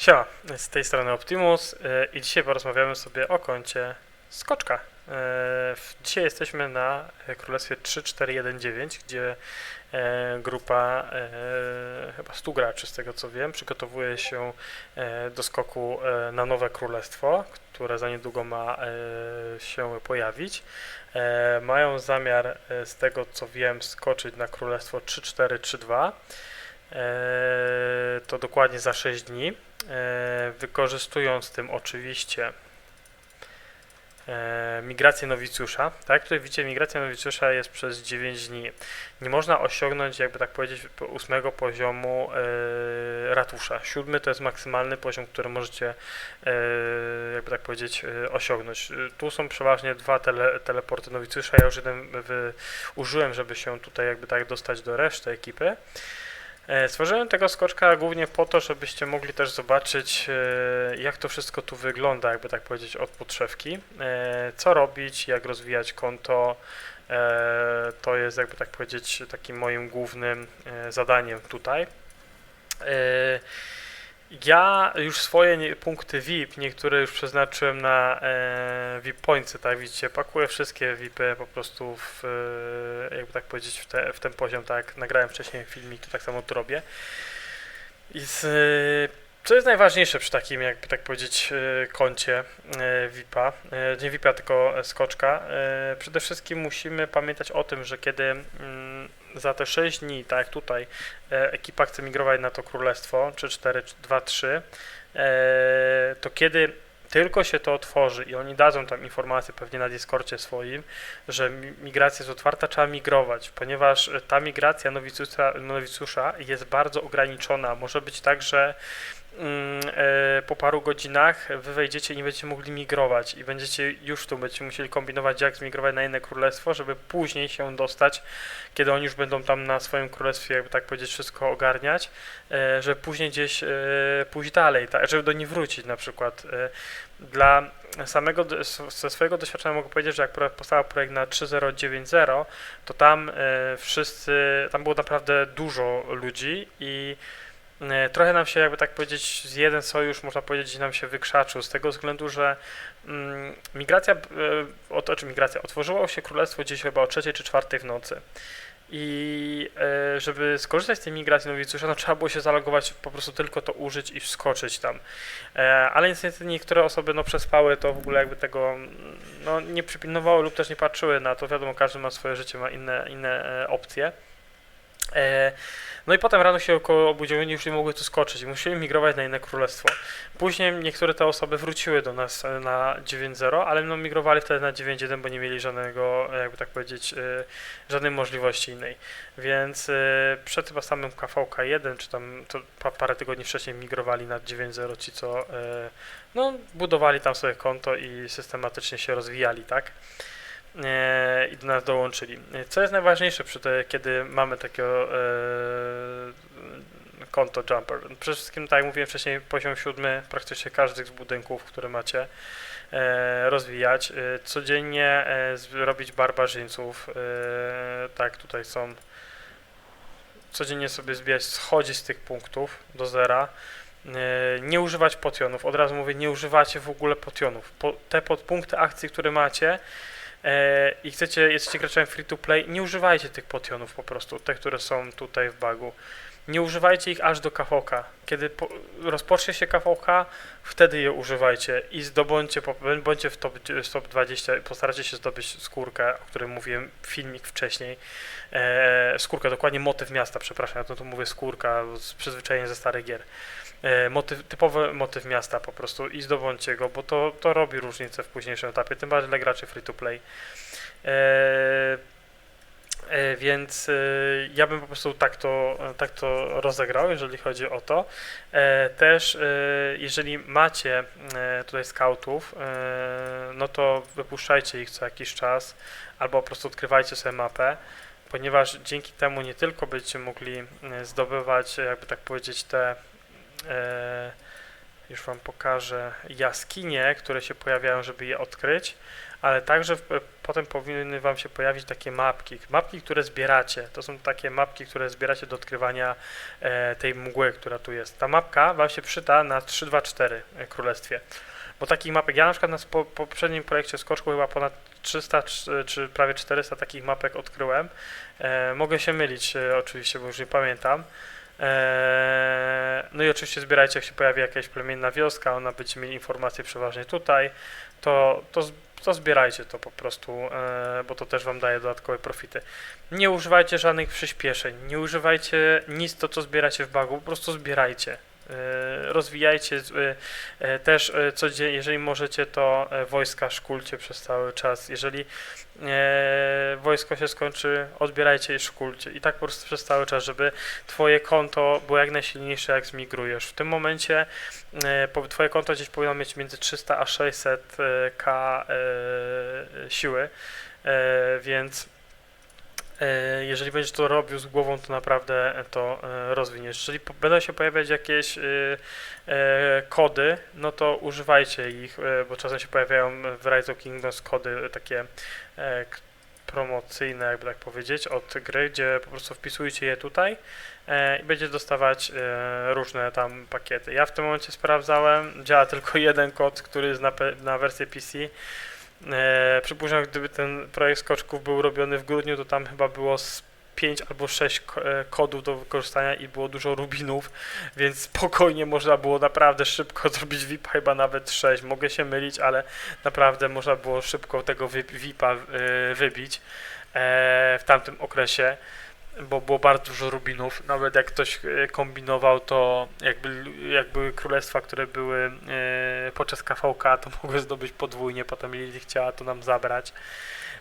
Siema, z tej strony Optimus e, i dzisiaj porozmawiamy sobie o koncie Skoczka. E, Dzisiaj jesteśmy na e, Królestwie 3419, gdzie grupa chyba 100 graczy, z tego co wiem, przygotowuje się do skoku na nowe królestwo, które za niedługo ma się pojawić. Mają zamiar, z tego co wiem, skoczyć na Królestwo 3432. E, To dokładnie za 6 dni wykorzystując tym oczywiście e, migrację nowicjusza. Tak, tutaj widzicie, migracja nowicjusza jest przez 9 dni. Nie można osiągnąć, jakby tak powiedzieć, po- ósmego poziomu e, ratusza. Siódmy to jest maksymalny poziom, który możecie, e, jakby tak powiedzieć, e, osiągnąć. E, Tu są przeważnie dwa tele, teleporty nowicjusza. Ja już jeden użyłem, żeby się tutaj jakby tak dostać do reszty ekipy. E, Stworzyłem tego skoczka głównie po to, żebyście mogli też zobaczyć, e, jak to wszystko tu wygląda, jakby tak powiedzieć, od podszewki. E, Co robić, jak rozwijać konto. To jest, jakby tak powiedzieć, takim moim głównym zadaniem tutaj. Ja już swoje punkty VIP, niektóre już przeznaczyłem na e, VIP pointsy, tak widzicie, pakuję wszystkie VIPy po prostu w, e, jakby tak powiedzieć, w, te, w ten poziom, tak nagrałem wcześniej filmik, to tak samo tu robię. I z, e, co jest najważniejsze przy takim, jakby tak powiedzieć, e, koncie e, VIP-a, nie VIP-a, tylko skoczka, przede wszystkim musimy pamiętać o tym, że kiedy mm, za te 6 dni, tak jak tutaj, e, ekipa chce migrować na to królestwo, czy 4, czy 2, 3, e, to kiedy tylko się to otworzy i oni dadzą tam informację pewnie na Discordzie swoim, że mi- migracja jest otwarta, trzeba migrować, ponieważ e, ta migracja nowicjusza, nowicjusza jest bardzo ograniczona. Może być tak, że po paru godzinach wy wejdziecie i nie będziecie mogli migrować i będziecie już tu będziecie musieli kombinować, jak zmigrować na inne królestwo, żeby później się dostać, kiedy oni już będą tam na swoim królestwie, jakby tak powiedzieć, wszystko ogarniać, e, żeby później gdzieś e, pójść dalej, tak, żeby do nich wrócić na przykład. E, dla samego, ze swojego doświadczenia mogę powiedzieć, że jak powstał projekt na 3090, to tam e, wszyscy, tam było naprawdę dużo ludzi i e, trochę nam się, jakby tak powiedzieć, z jeden sojusz, można powiedzieć, nam się wykrzaczył, z tego względu, że mm, migracja, e, czy migracja, otworzyło się królestwo gdzieś chyba o trzeciej czy czwartej w nocy. I e, żeby skorzystać z tej migracji nowicjusza, no trzeba było się zalogować, po prostu tylko to użyć i wskoczyć tam. E, ale niestety niektóre osoby no przespały to w ogóle jakby tego mm, no, nie przypilnowały lub też nie patrzyły na to. Wiadomo, każdy ma swoje życie, ma inne, inne e, opcje. E, no i potem rano się około obudziły już nie mogły tu skoczyć. Musieli migrować na inne królestwo. Później niektóre te osoby wróciły do nas e, na 9.0, ale no migrowali wtedy na 9.1, bo nie mieli żadnego, e, jakby tak powiedzieć, żadnej możliwości innej. Więc przed chyba samym KVK1, czy tam parę tygodni wcześniej migrowali na 9.0 ci, co no, budowali tam sobie konto i systematycznie się rozwijali, tak? E, I do nas dołączyli. Co jest najważniejsze przy te, kiedy mamy takiego e, konto Jumper? Przede wszystkim, tak jak mówiłem wcześniej, poziom siódmy, praktycznie każdy z budynków, które macie, e, rozwijać. E, codziennie e, robić barbarzyńców, e, tak tutaj są. Codziennie sobie zbijać, schodzić z tych punktów do zera. E, nie używać potionów. Od razu mówię, nie używacie w ogóle potionów. Po, te podpunkty akcji, które macie i chcecie, jesteście graczem free to play, nie używajcie tych potionów po prostu, te, które są tutaj w bagu. Nie używajcie ich aż do KVK. Kiedy po, rozpocznie się KVK, wtedy je używajcie i zdobądźcie, bądźcie w top, top 20, postaracie się zdobyć skórkę, o której mówiłem filmik wcześniej. E, skórkę, dokładnie motyw miasta, przepraszam, ja to tu mówię skórka, z przyzwyczajenia ze starych gier. E, motyw, typowy motyw miasta po prostu i zdobądźcie go, bo to, to robi różnicę w późniejszym etapie, tym bardziej dla graczy free to play. E, e, więc ja bym po prostu tak to, tak to rozegrał, jeżeli chodzi o to. Też jeżeli macie tutaj scoutów, no to wypuszczajcie ich co jakiś czas, albo po prostu odkrywajcie sobie mapę, ponieważ dzięki temu nie tylko będziecie mogli zdobywać, jakby tak powiedzieć, te już Wam pokażę jaskinie, które się pojawiają, żeby je odkryć, ale także potem powinny Wam się pojawić takie mapki, mapki, które zbieracie. To są takie mapki, które zbieracie do odkrywania e, tej mgły, która tu jest. Ta mapka Wam się przyda na 3-2-4 królestwie. Bo takich mapek, ja na przykład na po, poprzednim projekcie Skoczku chyba ponad 300 czy, prawie 400 takich mapek odkryłem. E, mogę się mylić e, oczywiście, bo już nie pamiętam. E, no i oczywiście zbierajcie, jak się pojawi jakaś plemienna wioska, ona będziecie mieli informacje przeważnie tutaj, to, to, to zbierajcie to po prostu, e, bo to też Wam daje dodatkowe profity. Nie używajcie żadnych przyspieszeń, nie używajcie nic to, co zbieracie w bagu, po prostu zbierajcie. E, rozwijajcie e, e, też codziennie, jeżeli możecie, to wojska szkulcie przez cały czas. Jeżeli wojsko się skończy, odbierajcie i szkulcie. I tak po prostu przez cały czas, żeby twoje konto było jak najsilniejsze, jak zmigrujesz. W tym momencie twoje konto gdzieś powinno mieć między 300 a 600 k siły, więc jeżeli będziesz to robił z głową, to naprawdę to e, rozwiniesz. Jeżeli będą się pojawiać jakieś e, kody, no to używajcie ich, bo czasem się pojawiają w Rise of Kingdoms kody takie promocyjne, jakby tak powiedzieć, od gry, gdzie po prostu wpisujcie je tutaj i będziecie dostawać różne tam pakiety. Ja w tym momencie sprawdzałem, działa tylko jeden kod, który jest na, na wersję PC, E, przypuszczam, gdyby ten projekt skoczków był robiony w grudniu, to tam chyba było z 5 albo 6 e, kodów do wykorzystania i było dużo rubinów, więc spokojnie można było naprawdę szybko zrobić VIP, chyba nawet 6. Mogę się mylić, ale naprawdę można było szybko tego VIPa e, wybić e, w tamtym okresie bo było bardzo dużo rubinów. Nawet jak ktoś e, kombinował, to jakby, jak były królestwa, które były e, podczas KVK, to mogły zdobyć podwójnie, potem Lili chciała to nam zabrać.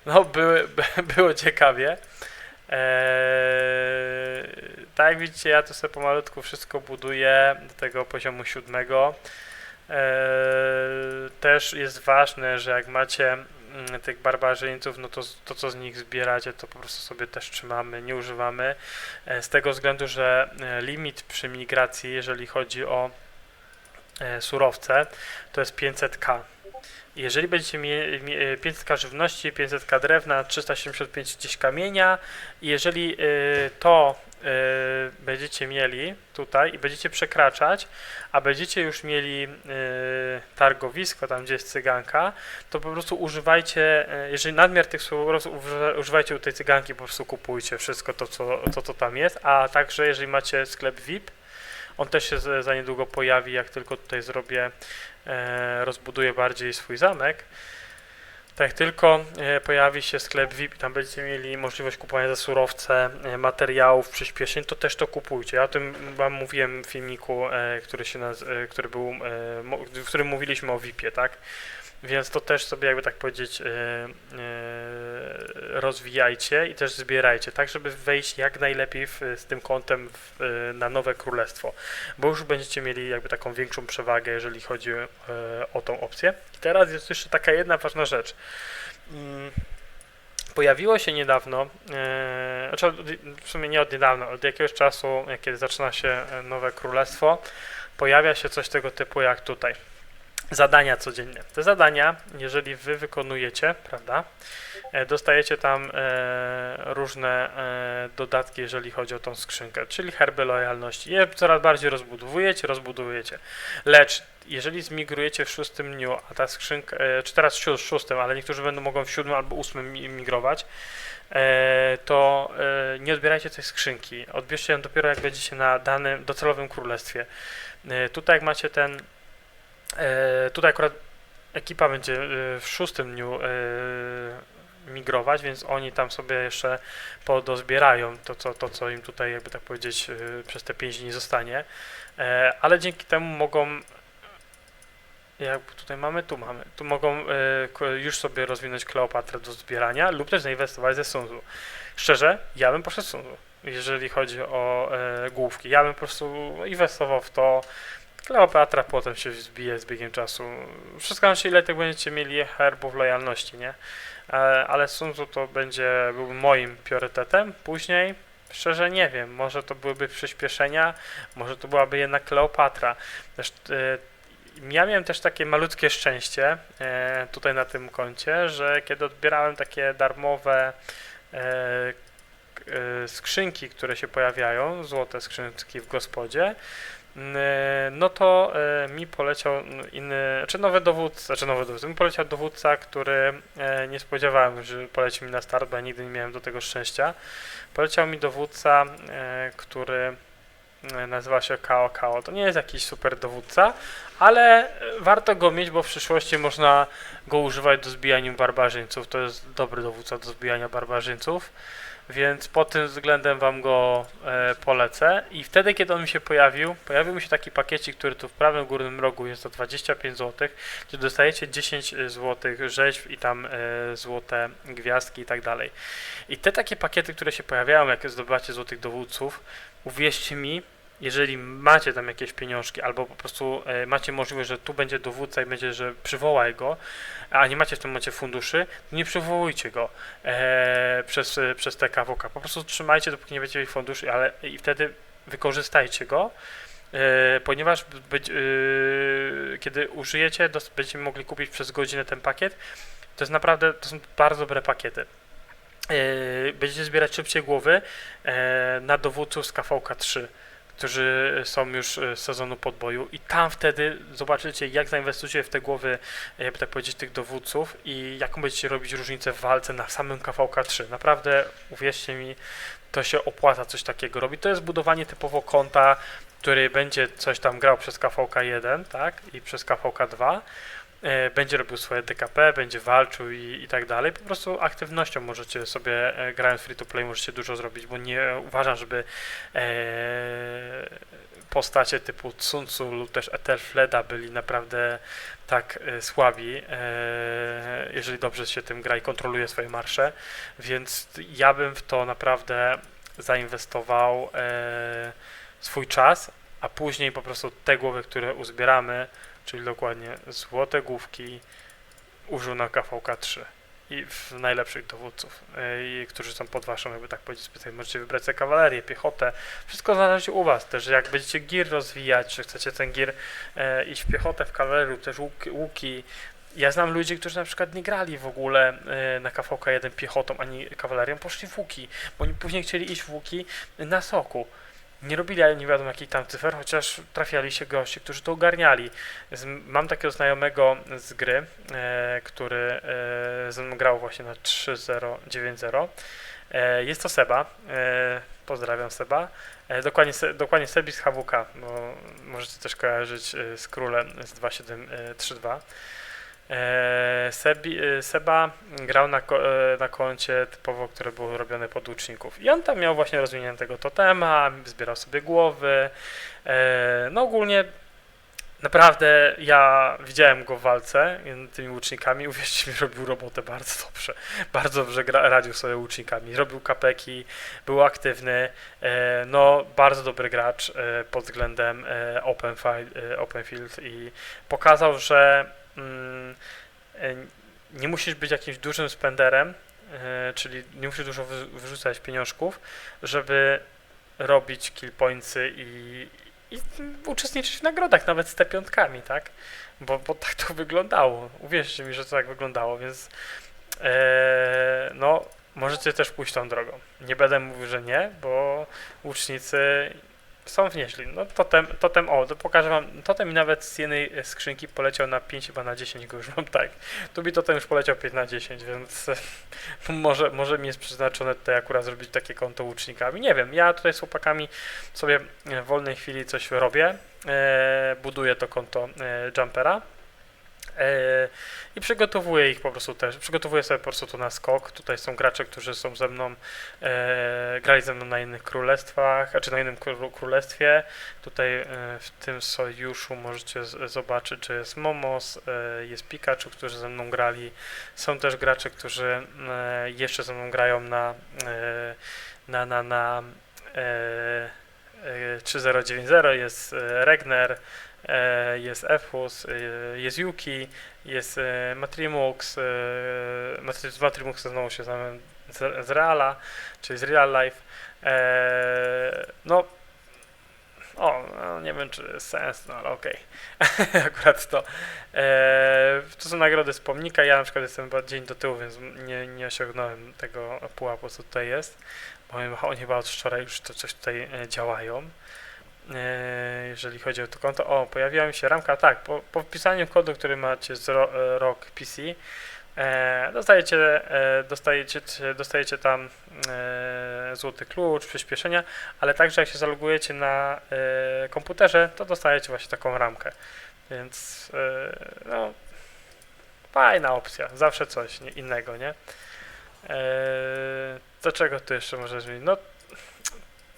No, były, było ciekawie. Eee, tak jak widzicie, ja to sobie pomalutku wszystko buduję do tego poziomu siódmego. Eee, też jest ważne, że jak macie tych barbarzyńców, no to to, co z nich zbieracie, to po prostu sobie też trzymamy, nie używamy. E, z tego względu, że e, limit przy migracji, jeżeli chodzi o e, surowce, to jest 500k. Jeżeli będziecie mieli 500k żywności, 500k drewna, 375 gdzieś kamienia, jeżeli to Y, będziecie mieli tutaj i będziecie przekraczać, a będziecie już mieli y, targowisko, tam gdzie jest cyganka, to po prostu używajcie, y, jeżeli nadmiar tych surowców, używajcie u tej cyganki, po prostu kupujcie wszystko to, co, to, co tam jest, a także jeżeli macie sklep VIP, on też się za niedługo pojawi, jak tylko tutaj zrobię, rozbuduję bardziej swój zamek, tak, tylko e, pojawi się sklep VIP, tam będziecie mieli możliwość kupowania za surowce, e, materiałów, przyspieszeń, to też to kupujcie. Ja o tym wam mówiłem w filmiku, e, który się naz- który był, w którym mówiliśmy o VIP-ie, tak? Więc to też sobie, jakby tak powiedzieć, rozwijajcie i też zbierajcie, tak żeby wejść jak najlepiej w, z tym kątem w, na nowe królestwo, bo już będziecie mieli jakby taką większą przewagę, jeżeli chodzi o tą opcję. I teraz jest jeszcze taka jedna ważna rzecz. Mm, pojawiło się niedawno, e, znaczy w sumie nie od niedawna, od jakiegoś czasu, kiedy zaczyna się nowe królestwo, pojawia się coś tego typu jak tutaj zadania codziennie. Te zadania, jeżeli wy wykonujecie, prawda, e, dostajecie tam e, różne e, dodatki, jeżeli chodzi o tą skrzynkę, czyli herby lojalności. Je coraz bardziej rozbudowujecie, rozbudowujecie. Lecz jeżeli zmigrujecie w szóstym dniu, a ta skrzynka, czy teraz w szóstym, ale niektórzy będą mogą w siódmym albo ósmym migrować, to nie odbierajcie tej skrzynki. Odbierzcie ją dopiero jak będziecie na danym docelowym królestwie. Tutaj jak macie ten tutaj akurat ekipa będzie e, w szóstym dniu e, migrować, więc oni tam sobie jeszcze podozbierają to co, to, co im tutaj, jakby tak powiedzieć, przez te 5 dni zostanie. Ale dzięki temu mogą jak tutaj mamy, tu mamy, tu mogą już sobie rozwinąć Kleopatrę do zbierania lub też zainwestować ze Sunzu. Szczerze, ja bym poszedł Sunzu, jeżeli chodzi o główki. Ja bym po prostu inwestował w to, Kleopatra potem się zbije z biegiem czasu. Wszystko na ile tak będziecie mieli herbów lojalności, nie? E, ale Sun Tzu to będzie, był moim priorytetem. Później, szczerze nie wiem, może to byłyby przyspieszenia, może to byłaby jednak Kleopatra. E, ja miałem też takie malutkie szczęście e, tutaj na tym koncie, że kiedy odbierałem takie darmowe skrzynki, które się pojawiają, złote skrzynki w gospodzie, no to e, mi poleciał inny, czy nowy dowódca, czy nowy dowódca, mi poleciał dowódca, który e, nie spodziewałem, że poleci mi na start, bo ja nigdy nie miałem do tego szczęścia. Poleciał mi dowódca, który nazywa się Kao Kao. To nie jest jakiś super dowódca, ale warto go mieć, bo w przyszłości można go używać do zbijania barbarzyńców. To jest dobry dowódca do zbijania barbarzyńców, więc pod tym względem wam go e, polecę. I wtedy, kiedy on mi się pojawił, pojawił mi się taki pakiecik, który tu w prawym górnym rogu jest za 25 zł, gdzie dostajecie 10 zł rzeźb i tam e, złote gwiazdki i tak dalej. I te takie pakiety, które się pojawiają, jak zdobywacie złotych dowódców, uwierzcie mi, jeżeli macie tam jakieś pieniążki, albo po prostu e, macie możliwość, że tu będzie dowódca i będzie, że przywołaj go, a nie macie w tym momencie funduszy, to nie przywołujcie go e, przez, e, przez te KWK. Po prostu trzymajcie, dopóki nie będziecie mieli funduszy, ale i wtedy wykorzystajcie go, e, ponieważ być, e, kiedy użyjecie, będziecie mogli kupić przez godzinę ten pakiet. To jest naprawdę, to są bardzo dobre pakiety. E, będziecie zbierać szybciej głowy e, na dowódców z KVK 3 którzy są już e, z sezonu podboju i tam wtedy zobaczycie, jak zainwestujecie w te głowy, e, jakby tak powiedzieć, tych dowódców i jaką będziecie robić różnicę w walce na samym KVK 3. Naprawdę, uwierzcie mi, to się opłaca coś takiego robić. To jest budowanie typowo konta, który będzie coś tam grał przez KVK 1, tak, i przez KVK 2. E, będzie robił swoje DKP, będzie walczył i, i tak dalej. Po prostu aktywnością możecie sobie, e, grając free to play, możecie dużo zrobić, bo nie uważam, żeby e, postacie typu Sun Tzu lub też Ethelfleda byli naprawdę tak e, słabi, e, jeżeli dobrze się tym gra i kontroluje swoje marsze, więc ja bym w to naprawdę zainwestował e, swój czas, a później po prostu te głowy, które uzbieramy, czyli dokładnie złote główki, użył na KVK 3 i w najlepszych dowódców, e, i którzy są pod waszą, jakby tak powiedzieć, specjalnie możecie wybrać sobie kawalerię, piechotę, wszystko zależy u was też, jak będziecie gir rozwijać, czy chcecie ten gir e, iść w piechotę, w kawalerię, też łuki. Ja znam ludzi, którzy na przykład nie grali w ogóle e, na KVK 1 piechotą ani kawalerią, poszli w łuki, bo oni później chcieli iść w łuki na soku. Nie robili nie wiadomo jakich tam cyfer, chociaż trafiali się goście, którzy to ogarniali. Mam takiego znajomego z gry, e, który e, grał właśnie na 3.0, 9.0. E, jest to Seba. E, pozdrawiam Seba. E, dokładnie, Se- dokładnie Sebi z HWK, bo możecie też kojarzyć e, z królem z 2732. E, Sebi, e, Seba grał na, e, na koncie typowo, które było robione pod łuczników. I on tam miał właśnie rozwiniętego totema, zbierał sobie głowy. No ogólnie naprawdę ja widziałem go w walce tymi łucznikami. Uwierzcie mi, robił robotę bardzo dobrze. Bardzo dobrze gra, radził sobie łucznikami. Robił kapeki, był aktywny. No bardzo dobry gracz pod względem open, open field i pokazał, że nie musisz być jakimś dużym spenderem, e, czyli nie musisz dużo wy- wyrzucać pieniążków, żeby robić kill i, i uczestniczyć w nagrodach, nawet z te piątkami, tak? Bo, bo tak to wyglądało. Uwierzcie mi, że to tak wyglądało, więc e, no, możecie też pójść tą drogą. Nie będę mówił, że nie, bo łucznicy są wnieśli. No totem, totem, o, to pokażę wam, totem mi nawet z jednej skrzynki poleciał na 5 chyba na 10 go już mam tak. Tu mi totem już poleciał 5 na 10, więc może, może mi jest przeznaczone tutaj akurat zrobić takie konto łucznikami. Nie wiem, ja tutaj z chłopakami sobie w wolnej chwili coś robię, e, buduję to konto e, jumpera. E, I przygotowuję ich po prostu też. Przygotowuję sobie po prostu to na skok. Tutaj są gracze, którzy są ze mną, e, grali ze mną na innych królestwach, czy na innym kró- królestwie. Tutaj e, w tym sojuszu możecie zobaczyć, że jest Momos, jest Pikachu, którzy ze mną grali. Są też gracze, którzy jeszcze ze mną grają na, na, na, na 3090, jest e, Regner, e, jest e, jest Yuki, jest e, Matrimux, e, Matri- z Matrimuxa znowu się znamy z, z Reala, czyli z Real Life. E, no, O, no, nie wiem czy jest sens, no ale okej. Akurat to. E, to są nagrody z pomnika. Ja na przykład jestem dzień do tyłu, więc nie, nie osiągnąłem tego pułapu, co tutaj jest. Bo chyba od wczoraj już to coś tutaj e, działają. E, jeżeli chodzi o to konto. O, pojawiła mi się ramka. Tak, po, po wpisaniu kodu, który macie z ro, e, ROK PC, dostajecie, dostajecie, dostajecie tam złoty klucz, przyspieszenia, ale także jak się zalogujecie na komputerze, to dostajecie właśnie taką ramkę. Więc no, fajna opcja, zawsze coś innego, nie? Do czego tu jeszcze może zmienić? No,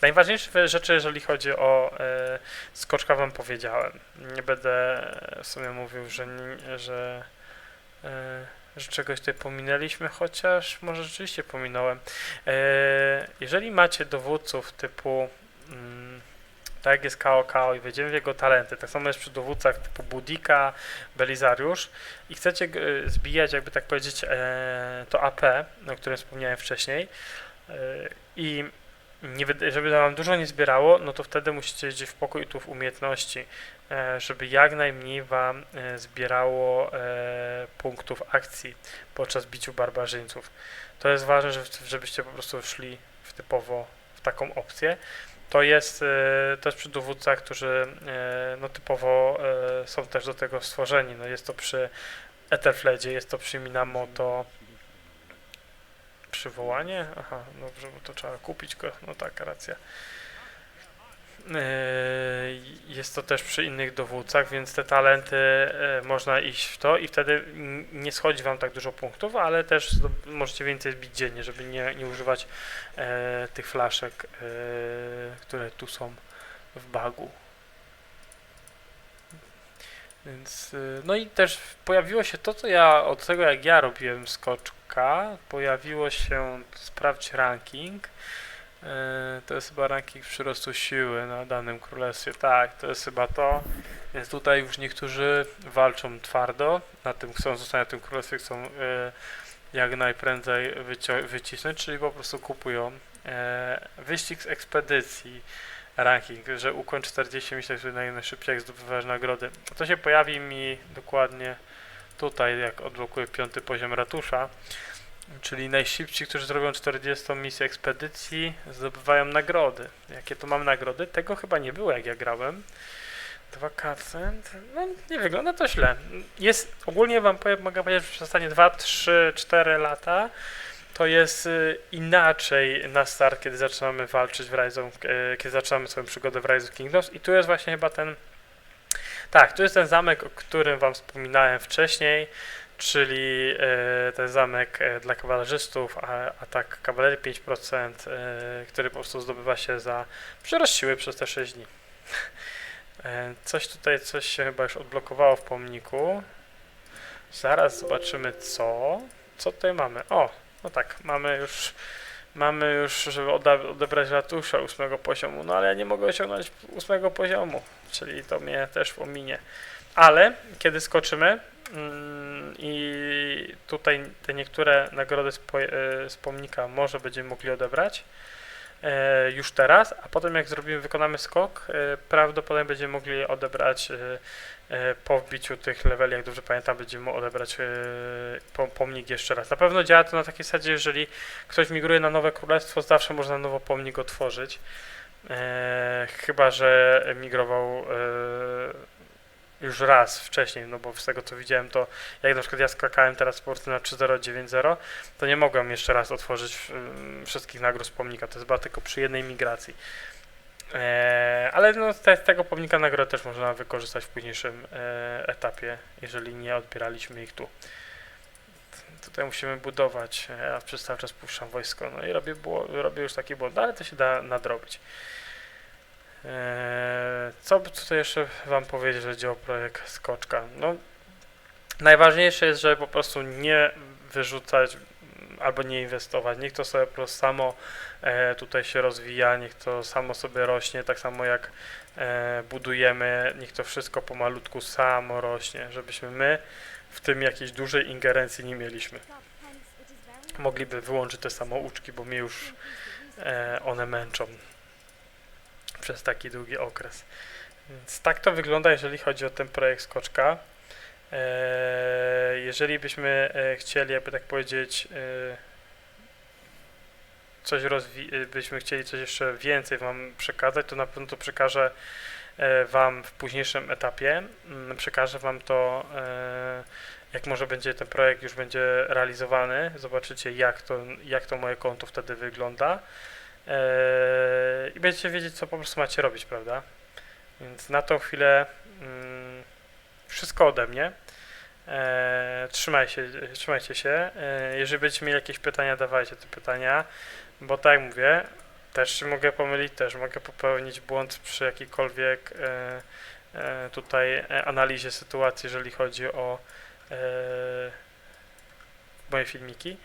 najważniejsze rzeczy, jeżeli chodzi o e, skoczka, wam powiedziałem. Nie będę w sumie mówił, że, że, e, że czegoś tutaj pominęliśmy, chociaż może rzeczywiście pominąłem. E, jeżeli macie dowódców typu mm, tak jest Kao i wejdziemy w jego talenty, tak samo jest przy dowódcach typu Budika, Belizariusz i chcecie e, zbijać, jakby tak powiedzieć, e, to AP, o którym wspomniałem wcześniej e, i nie, żeby wam dużo nie zbierało, no to wtedy musicie iść w pokój tu w umiejętności, żeby jak najmniej wam zbierało punktów akcji podczas biciu barbarzyńców. To jest ważne, żeby, żebyście po prostu szli w typowo w taką opcję. To jest e, też przy dowódcach, którzy e, no typowo e, są też do tego stworzeni. No jest to przy Ethelfledzie, jest to przy Minamoto. Przywołanie? Aha, dobrze, bo to trzeba kupić go. No tak, racja. E, Jest to też przy innych dowódcach, więc te talenty e, można iść w to i wtedy nie schodzi wam tak dużo punktów, ale też możecie więcej zbić dziennie, żeby nie, nie używać e, tych flaszek, które tu są w bagu. Więc, no i też pojawiło się to, co ja, od tego jak ja robiłem skoczka, pojawiło się sprawdź ranking. E, To jest chyba ranking przyrostu siły na danym królestwie. Tak, to jest chyba to. Więc tutaj już niektórzy walczą twardo, na tym chcą zostać na tym królestwie, chcą e, jak najprędzej wycisnąć, czyli po prostu kupują e, wyścig z ekspedycji ranking, że ukończ 40 myślę, że naj- najszybciej jak zdobywasz nagrody. To się pojawi mi dokładnie tutaj, jak odblokuję piąty poziom ratusza. Czyli najszybci, którzy zrobią 40 misję ekspedycji, zdobywają nagrody. Jakie to mam nagrody? Tego chyba nie było, jak ja grałem. 2%? No, nie wygląda to źle. Jest, ogólnie wam powiem, mogę powiedzieć, że przez ostatnie 2, 3, 4 lata to jest y, inaczej na start, kiedy zaczynamy walczyć w Rise of, e, kiedy zaczynamy swoją przygodę w Rise of Kingdoms i tu jest właśnie chyba ten tak, tu jest ten zamek, o którym wam wspominałem wcześniej, czyli e, ten zamek e, dla kawalerzystów, a atak kawalerii 5%, e, który po prostu zdobywa się za przyrost siły przez te 6 dni. Coś tutaj, coś się chyba już odblokowało w pomniku. Zaraz zobaczymy co. Co tutaj mamy? O, no tak, mamy już, mamy już, żeby odebrać ratusza ósmego poziomu, no ale ja nie mogę osiągnąć ósmego poziomu, czyli to mnie też ominie. Ale kiedy skoczymy i tutaj te niektóre nagrody z, e, pomnika może będziemy mogli odebrać e, już teraz, a potem jak zrobimy, wykonamy skok, e, prawdopodobnie będziemy mogli odebrać po wbiciu tych leveli, jak dobrze pamiętam, będziemy odebrać po, pomnik jeszcze raz. Na pewno działa to na takiej zasadzie, jeżeli ktoś migruje na nowe królestwo, zawsze można nowo pomnik otworzyć. Chyba, że migrował już raz wcześniej, no bo z tego co widziałem, to jak na przykład ja skakałem teraz po prostu na 3090, to nie mogłem jeszcze raz otworzyć mm, wszystkich nagród pomnika. To jest chyba tylko przy jednej migracji. E, ale no, te, tego pomnika nagrod też można wykorzystać w późniejszym e, etapie, jeżeli nie odbieraliśmy ich tu. Tutaj musimy budować, ja przez cały czas puszczam wojsko, no i robię, robię już taki błąd, ale to się da nadrobić. E, co by tutaj jeszcze Wam powiedzieć, że o projekt Skoczka? No, najważniejsze jest, żeby po prostu nie wyrzucać albo nie inwestować. Niech to sobie po prostu samo e, tutaj się rozwija, niech to samo sobie rośnie, tak samo jak e, budujemy, niech to wszystko pomalutku samo rośnie, żebyśmy my w tym jakiejś dużej ingerencji nie mieliśmy. Mogliby wyłączyć te samouczki, bo mnie już one męczą. Przez taki długi okres. Więc tak to wygląda, jeżeli chodzi o ten projekt Skoczka. Eee, jeżeli byśmy e, chcieli, jakby tak powiedzieć, e, coś rozwi- e, byśmy chcieli coś jeszcze więcej Wam przekazać, to na pewno to przekażę e, Wam w późniejszym etapie. Mm, Przekażę Wam to, e, jak może będzie ten projekt już będzie realizowany. Zobaczycie, jak to, jak to moje konto wtedy wygląda. E, I będziecie wiedzieć, co po prostu macie robić, prawda? Więc na tą chwilę mm, wszystko ode mnie. E, trzymaj się, trzymajcie się. E, jeżeli będziecie mieli jakieś pytania, dawajcie te pytania, bo tak jak mówię, też się mogę pomylić, też mogę popełnić błąd przy jakiejkolwiek e, e, tutaj analizie sytuacji, jeżeli chodzi o e, moje filmiki.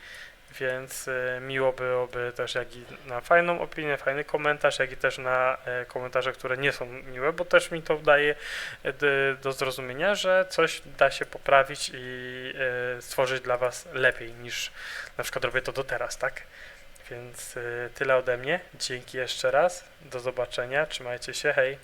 Więc e, miło byłoby też jak i na fajną opinię, fajny komentarz, jak i też na e, komentarze, które nie są miłe, bo też mi to daje d- do zrozumienia, że coś da się poprawić i stworzyć dla Was lepiej niż na przykład robię to do teraz, tak? Więc tyle ode mnie. Dzięki jeszcze raz. Do zobaczenia. Trzymajcie się. Hej.